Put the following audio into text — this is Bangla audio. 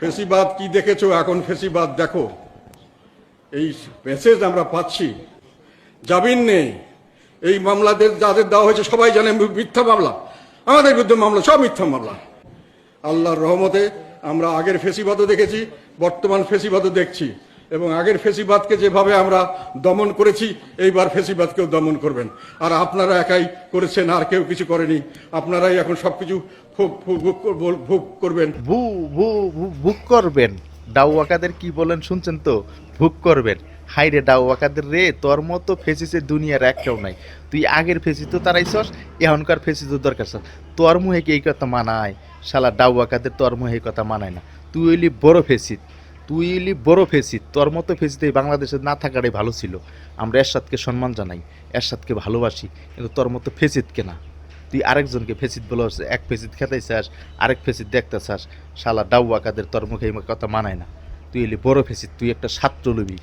ফেসিবাদ কি দেখেছ? এখন ফেসিবাদ দেখো। এই মেসেজ আমরা পাচ্ছি। জামিন নেই। এই মামলাদের যাদের দেওয়া হয়েছে, সবাই জানে মিথ্যা মামলা। আমাদের বিরুদ্ধে মামলা, সব মিথ্যা মামলা। আল্লাহর রহমতে আমরা আগের ফেসিবাদও দেখেছি, বর্তমান ফেসিবাদও দেখছি। এবং আগের ফেসিবাদকে যেভাবে আমরা দমন করেছি, এইবার ফেসিবাদকেও দমন করবেন। আর আপনারা একাই করেছেন, আর কেউ কিছু করেনি। আপনারাই এখন সবকিছু ভোগ, ভোগ- ভোগ করবেন। ভু ভু ভুক করবেন। ডাউয়াকাদের কি বলেন শুনছেন তো? ভুক করবেন। হাই রে রে, তোর মতো ফেসিসের দুনিয়ার একটাও নাই। তুই আগের ফেসি তো তারাইছস এখনকার ফেসি তো দরকার তোর মুহে কি এই কথা মানায়? শালা ডাউয়াকাদের তোর মুহে এই কথা মানায় না। তুই হইলি বড় ফেসিত তুই ইলি বড় ফেসি, তোর মতো ফেসিতে বাংলাদেশে না থাকাটাই ভালো ছিল। আমরা এরশাদকে সম্মান জানাই, এরশাদকে ভালোবাসি, কিন্তু তোর মতো ফেসিত কেনা তুই আরেকজনকে ফেসিত বলে এক ফেসিত খেতেই চাস আরেক ফেসিত দেখতে চাস শালা ডাউয়া কাদের তোর মুখে কথা মানায় না। তুই এলি বড় ফেসিত, তুই একটা ছাত্র লবি।